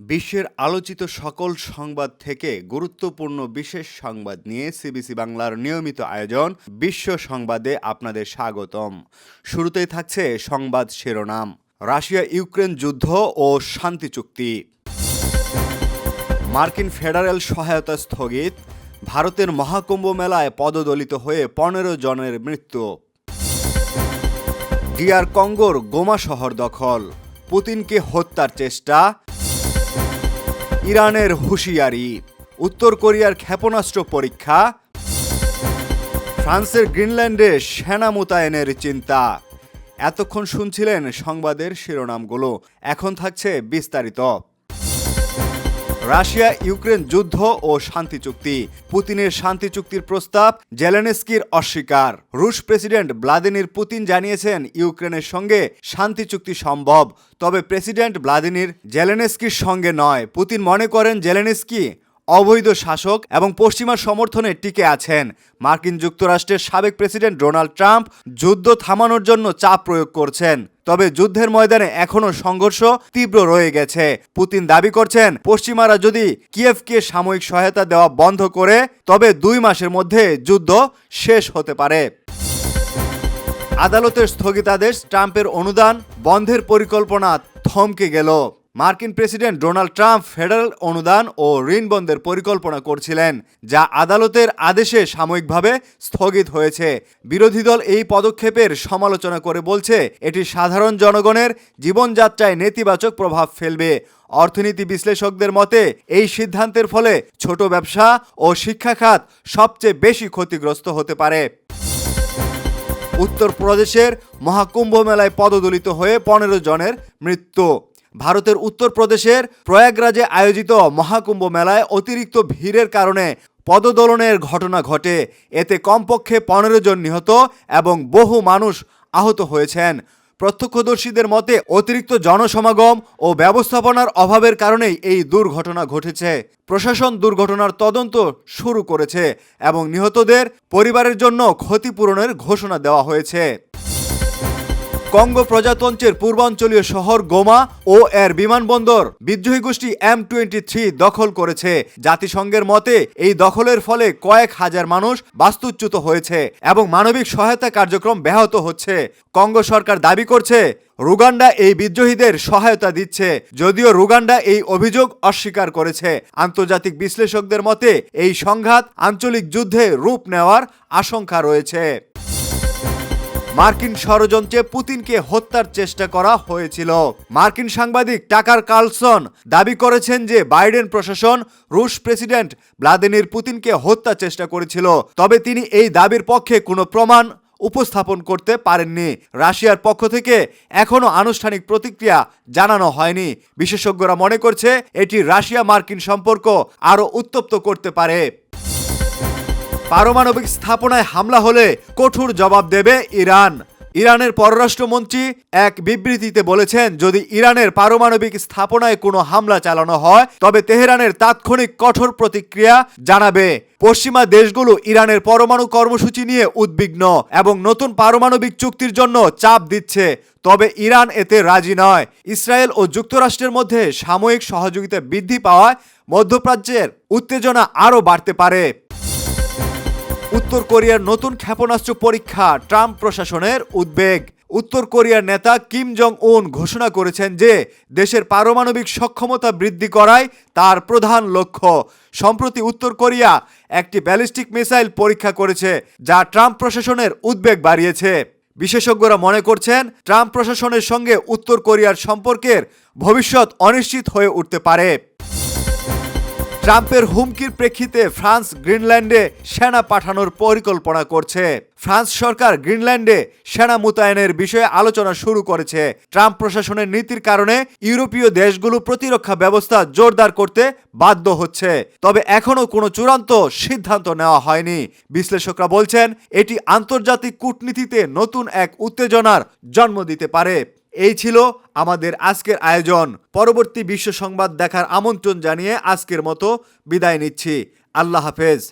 বিশ্বের আলোচিত সকল সংবাদ থেকে গুরুত্বপূর্ণ বিশেষ সংবাদ নিয়ে সিবিসি বাংলার নিয়মিত আয়োজন বিশ্ব সংবাদে আপনাদের স্বাগতম। শুরুতেই থাকছে সংবাদ শিরোনাম, রাশিয়া ইউক্রেন যুদ্ধ ও শান্তি চুক্তি। মার্কিন ফেডারেল সহায়তা স্থগিত, ভারতের মহাকুম্ভ মেলায় পদদলিত হয়ে পনেরো জনের মৃত্যু। ডিআর কঙ্গোর গোমা শহর দখল, পুতিনকে হত্যার চেষ্টা ইরানের হুঁশিয়ারি। উত্তর কোরিয়ার ক্ষেপণাস্ত্র পরীক্ষা। ফ্রান্সের গ্রিনল্যান্ডে সেনা মোতায়েনের চিন্তা। এতক্ষণ শুনছিলেন সংবাদের শিরোনামগুলো। এখন থাকছে বিস্তারিত। রাশিয়া, ইউক্রেন যুদ্ধ ও শান্তি চুক্তি। পুতিনের শান্তি চুক্তির প্রস্তাব জেলেনস্কির অস্বীকার। রুশ প্রেসিডেন্ট ভ্লাদিমির পুতিন জানিয়েছেন, ইউক্রেনের সঙ্গে শান্তি চুক্তি সম্ভব, তবে প্রেসিডেন্ট ভ্লাদিমির জেলেনস্কির সঙ্গে নয়। পুতিন মনে করেন, জেলেনস্কি অবৈধ শাসক এবং পশ্চিমার সমর্থনে টিকে আছেন। মার্কিন যুক্তরাষ্ট্রের সাবেক প্রেসিডেন্ট ডোনাল্ড ট্রাম্প যুদ্ধ থামানোর জন্য চাপ প্রয়োগ করছেন। তবে যুদ্ধের ময়দানে এখনও সংঘর্ষ তীব্র রয়ে গেছে। পুতিন দাবি করছেন, পশ্চিমারা যদি কিয়েভকে সাময়িক সহায়তা দেওয়া বন্ধ করে, তবে দুই মাসের মধ্যে যুদ্ধ শেষ হতে পারে। আদালতের স্থগিতাদেশ ট্রাম্পের অনুদান, বন্ধের পরিকল্পনা থমকে গেল। মার্কিন প্রেসিডেন্ট ডোনাল্ড ট্রাম্প ফেডারেল অনুদান ও ঋণ বন্ধের পরিকল্পনা করছিলেন, যা আদালতের আদেশে সাময়িকভাবে স্থগিত হয়েছে। বিরোধী দল এই পদক্ষেপের সমালোচনা করে বলছে, এটি সাধারণ জনগণের জীবনযাত্রায় নেতিবাচক প্রভাব ফেলবে। অর্থনীতি বিশ্লেষকদের মতে, এই সিদ্ধান্তের ফলে ছোট ব্যবসা ও শিক্ষা খাত সবচেয়ে বেশি ক্ষতিগ্রস্ত হতে পারে। উত্তরপ্রদেশের মহাকুম্ভ মেলায় পদদলিত হয়ে পনেরো জনের মৃত্যু। ভারতের উত্তরপ্রদেশের প্রয়াগরাজে আয়োজিত মহাকুম্ভ মেলায় অতিরিক্ত ভিড়ের কারণে পদদোলনের ঘটনা ঘটে। এতে কমপক্ষে পনেরো জন নিহত এবং বহু মানুষ আহত হয়েছেন। প্রত্যক্ষদর্শীদের মতে, অতিরিক্ত জনসমাগম ও ব্যবস্থাপনার অভাবের কারণেই এই দুর্ঘটনা ঘটেছে। প্রশাসন দুর্ঘটনার তদন্ত শুরু করেছে এবং নিহতদের পরিবারের জন্য ক্ষতিপূরণের ঘোষণা দেওয়া হয়েছে। কঙ্গো প্রজাতন্ত্রের পূর্বাঞ্চলীয় শহর গোমা ও এর বিমানবন্দর। বিদ্রোহী গোষ্ঠী এম টোয়েন্টি থ্রি দখল করেছে। জাতিসংঘের মতে, এই দখলের ফলে কয়েক হাজার মানুষ বাস্তুচ্যুত হয়েছে এবং মানবিক সহায়তা কার্যক্রম ব্যাহত হচ্ছে। কঙ্গো সরকার দাবি করছে, রুগান্ডা এই বিদ্রোহীদের সহায়তা দিচ্ছে। যদিও রুগান্ডা এই অভিযোগ অস্বীকার করেছে। আন্তর্জাতিক বিশ্লেষকদের মতে, এই সংঘাত আঞ্চলিক যুদ্ধে রূপ নেওয়ার আশঙ্কা রয়েছে। মার্কিন ষড়যন্ত্রে পুতিনকে হত্যার চেষ্টা করা হয়েছিল। মার্কিন সাংবাদিক টাকার কার্লসন দাবি করেছেন যে বাইডেন প্রশাসন রুশ প্রেসিডেন্ট ভ্লাদিমির পুতিনকে হত্যা চেষ্টা করেছিল। তবে তিনি এই দাবির পক্ষে কোনো প্রমাণ উপস্থাপন করতে পারেননি। রাশিয়ার পক্ষ থেকে এখনও আনুষ্ঠানিক প্রতিক্রিয়া জানানো হয়নি। বিশেষজ্ঞরা মনে করছে এটি রাশিয়া মার্কিন সম্পর্ক আরও উত্তপ্ত করতে পারে। পারমাণবিক স্থাপনায় হামলা হলে কঠোর জবাব দেবে ইরান। ইরানের পররাষ্ট্রমন্ত্রী এক বিবৃতিতে বলেছেন, যদি ইরানের পারমাণবিক স্থাপনায় কোনো হামলা চালানো হয়, তবে তেহরানের তাৎক্ষণিক কঠোর প্রতিক্রিয়া জানাবে। পশ্চিমা দেশগুলো ইরানের পরমাণু কর্মসূচি নিয়ে উদ্বিগ্ন এবং নতুন পারমাণবিক চুক্তির জন্য চাপ দিচ্ছে। তবে ইরান এতে রাজি নয়। ইসরায়েল ও যুক্তরাষ্ট্রের মধ্যে সাময়িক সহযোগিতা বৃদ্ধি পাওয়ায় মধ্যপ্রাচ্যের উত্তেজনা আরও বাড়তে পারে। উত্তর কোরিয়ার নতুন ক্ষেপণাস্ত্র পরীক্ষা ট্রাম্প প্রশাসনের উদ্বেগ। উত্তর কোরিয়ার নেতা কিম জং উন ঘোষণা করেছেন যে, দেশের পারমাণবিক সক্ষমতা বৃদ্ধি করাই তার প্রধান লক্ষ্য। সম্প্রতি উত্তর কোরিয়া একটি ব্যালিস্টিক মিসাইল পরীক্ষা করেছে, যা ট্রাম্প প্রশাসনের উদ্বেগ বাড়িয়েছে। বিশেষজ্ঞরা মনে করছেন, ট্রাম্প প্রশাসনের সঙ্গে উত্তর কোরিয়ার সম্পর্কের ভবিষ্যৎ অনিশ্চিত হয়ে উঠতে পারে। ট্রাম্পের হুমকির প্রেক্ষিতে ফ্রান্স গ্রিনল্যান্ডে সেনা পাঠানোর পরিকল্পনা করছে। ফ্রান্স সরকার গ্রিনল্যান্ডে সেনা মোতায়েনের বিষয়ে আলোচনা শুরু করেছে। ট্রাম্প প্রশাসনের নীতির কারণে ইউরোপীয় দেশগুলো প্রতিরক্ষা ব্যবস্থা জোরদার করতে বাধ্য হচ্ছে। তবে এখনও কোনো চূড়ান্ত সিদ্ধান্ত নেওয়া হয়নি। বিশ্লেষকরা বলছেন, এটি আন্তর্জাতিক কূটনীতিতে নতুন এক উত্তেজনার জন্ম দিতে পারে। এই ছিল আমাদের আজকের আয়োজন। পরবর্তী বিশ্ব সংবাদ দেখার আমন্ত্রণ জানিয়ে আজকের মতো বিদায় নিচ্ছি। আল্লাহ হাফেজ।